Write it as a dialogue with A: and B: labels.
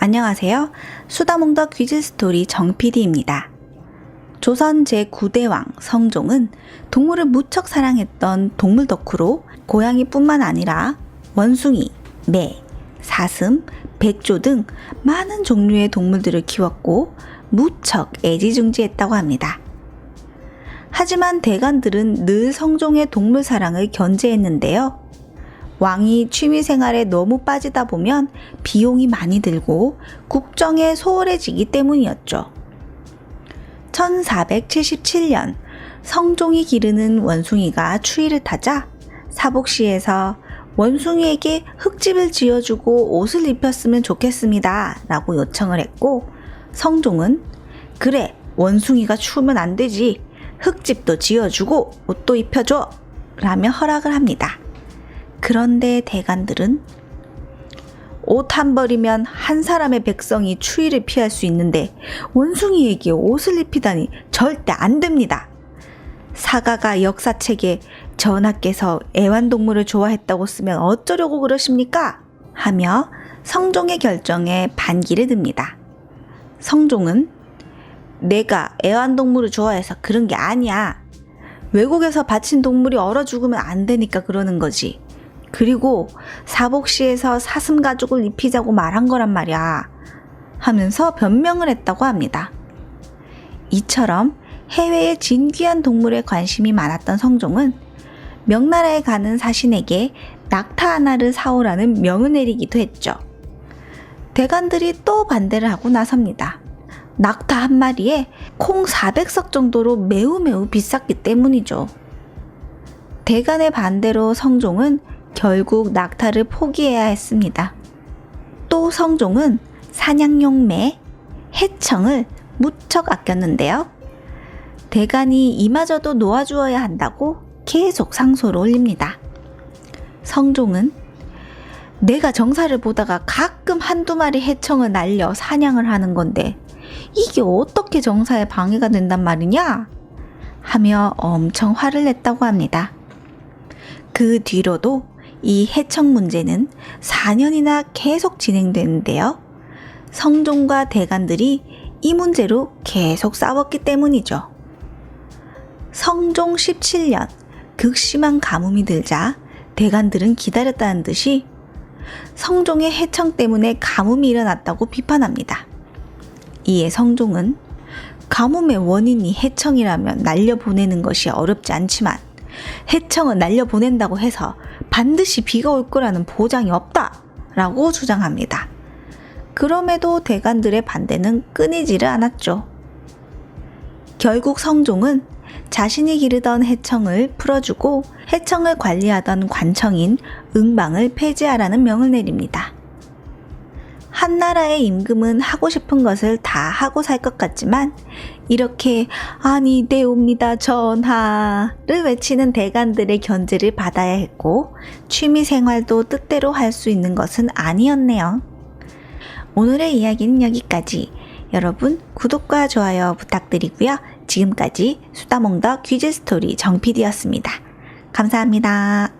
A: 안녕하세요. 수다몽더 퀴즈 스토리 정PD입니다. 조선 제9대왕 성종은 동물을 무척 사랑했던 동물 덕후로 고양이뿐만 아니라 원숭이, 매, 사슴, 백조 등 많은 종류의 동물들을 키웠고 무척 애지중지했다고 합니다. 하지만 대간들은 늘 성종의 동물 사랑을 견제했는데요. 왕이 취미 생활에 너무 빠지다 보면 비용이 많이 들고 국정에 소홀해지기 때문이었죠. 1477년 성종이 기르는 원숭이가 추위를 타자 사복시에서 원숭이에게 흙집을 지어주고 옷을 입혔으면 좋겠습니다. 라고 요청을 했고 성종은 그래 원숭이가 추우면 안 되지 흙집도 지어주고 옷도 입혀줘 라며 허락을 합니다. 그런데 대간들은 옷 한 벌이면 한 사람의 백성이 추위를 피할 수 있는데 원숭이에게 옷을 입히다니 절대 안 됩니다. 사가가 역사책에 전하께서 애완동물을 좋아했다고 쓰면 어쩌려고 그러십니까? 하며 성종의 결정에 반기를 듭니다. 성종은 내가 애완동물을 좋아해서 그런 게 아니야. 외국에서 바친 동물이 얼어 죽으면 안 되니까 그러는 거지. 그리고 사복시에서 사슴 가죽을 입히자고 말한 거란 말이야. 하면서 변명을 했다고 합니다. 이처럼 해외의 진귀한 동물에 관심이 많았던 성종은 명나라에 가는 사신에게 낙타 하나를 사오라는 명을 내리기도 했죠. 대관들이 또 반대를 하고 나섭니다. 낙타 한 마리에 콩 400석 정도로 매우 매우 비쌌기 때문이죠. 대간의 반대로 성종은 결국 낙타를 포기해야 했습니다. 또 성종은 사냥용 매, 해청을 무척 아꼈는데요. 대간이 이마저도 놓아주어야 한다고 계속 상소를 올립니다. 성종은 내가 정사를 보다가 가끔 한두 마리 해청을 날려 사냥을 하는 건데 이게 어떻게 정사에 방해가 된단 말이냐? 하며 엄청 화를 냈다고 합니다. 그 뒤로도 이 해청 문제는 4년이나 계속 진행되는데요. 성종과 대간들이 이 문제로 계속 싸웠기 때문이죠. 성종 17년 극심한 가뭄이 들자 대간들은 기다렸다는 듯이 성종의 해청 때문에 가뭄이 일어났다고 비판합니다. 이에 성종은 가뭄의 원인이 해청이라면 날려보내는 것이 어렵지 않지만 해청은 날려보낸다고 해서 반드시 비가 올 거라는 보장이 없다 라고 주장합니다. 그럼에도 대간들의 반대는 끊이지를 않았죠. 결국 성종은 자신이 기르던 해청을 풀어주고 해청을 관리하던 관청인 응방을 폐지하라는 명을 내립니다. 한 나라의 임금은 하고 싶은 것을 다 하고 살 것 같지만 이렇게 아니 내옵니다 전하를 외치는 대간들의 견제를 받아야 했고 취미 생활도 뜻대로 할 수 있는 것은 아니었네요. 오늘의 이야기는 여기까지. 여러분 구독과 좋아요 부탁드리고요. 지금까지 수다몽더 퀴즈 스토리 정PD였습니다. 감사합니다.